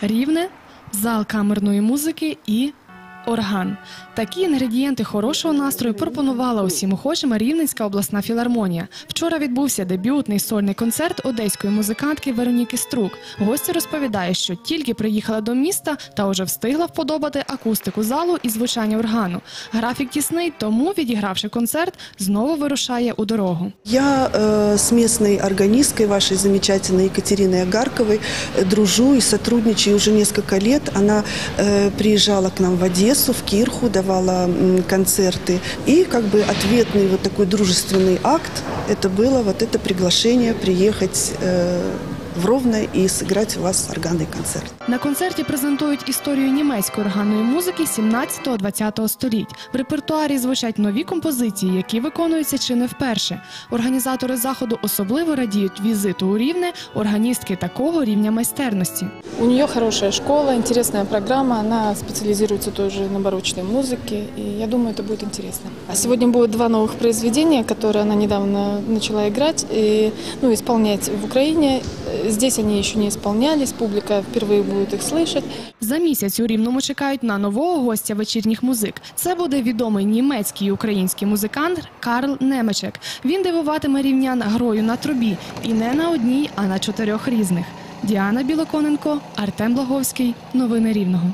рівне, зал камерної музики і орган. Такі інгредієнти хорошого настрою пропонувала усім охочим Рівненська обласна філармонія. Вчора відбувся дебютний сольний концерт одеської музикантки Вероніки Струк. Гості розповідає, що тільки приїхала до міста та вже встигла вподобати акустику залу і звучання органу. Графік тісний, тому, відігравши концерт, знову вирушає у дорогу. Я э, с местной органисткой, вашей замечательной Екатериной Агарковой, э, дружу и сотрудничаю уже несколько лет. Она э, приезжала к нам в Одессу, в Кирху, давала м, концерты. И как бы ответный вот такой дружественный акт, это было вот это приглашение приехать э, в Ровно и сыграть у вас органный концерт. На концерті презентують історію німецької органної музики 17-20 століть. В репертуарі звучать нові композиції, які виконуються чи не вперше. Організатори заходу особливо радіють візиту у рівне органістки такого рівня майстерності. У нее хорошая школа, интересная программа, она специализируется тоже на барочной музыке, и я думаю, это будет интересно. А сегодня будет два новых произведения, которые она недавно начала играть и ну, исполнять в Украине. Э, Здесь они еще не исполнялись, публика впервые будет их слышать. За місяць у Рівному чекають на нового гостя вечірніх музик. Це буде відомий німецький і український музикант Карл Немечек. Він дивуватиме рівнян грою на трубі і не на одній, а на чотирьох різних. Діана Білоконенко, Артем Благовський. Новини Рівного.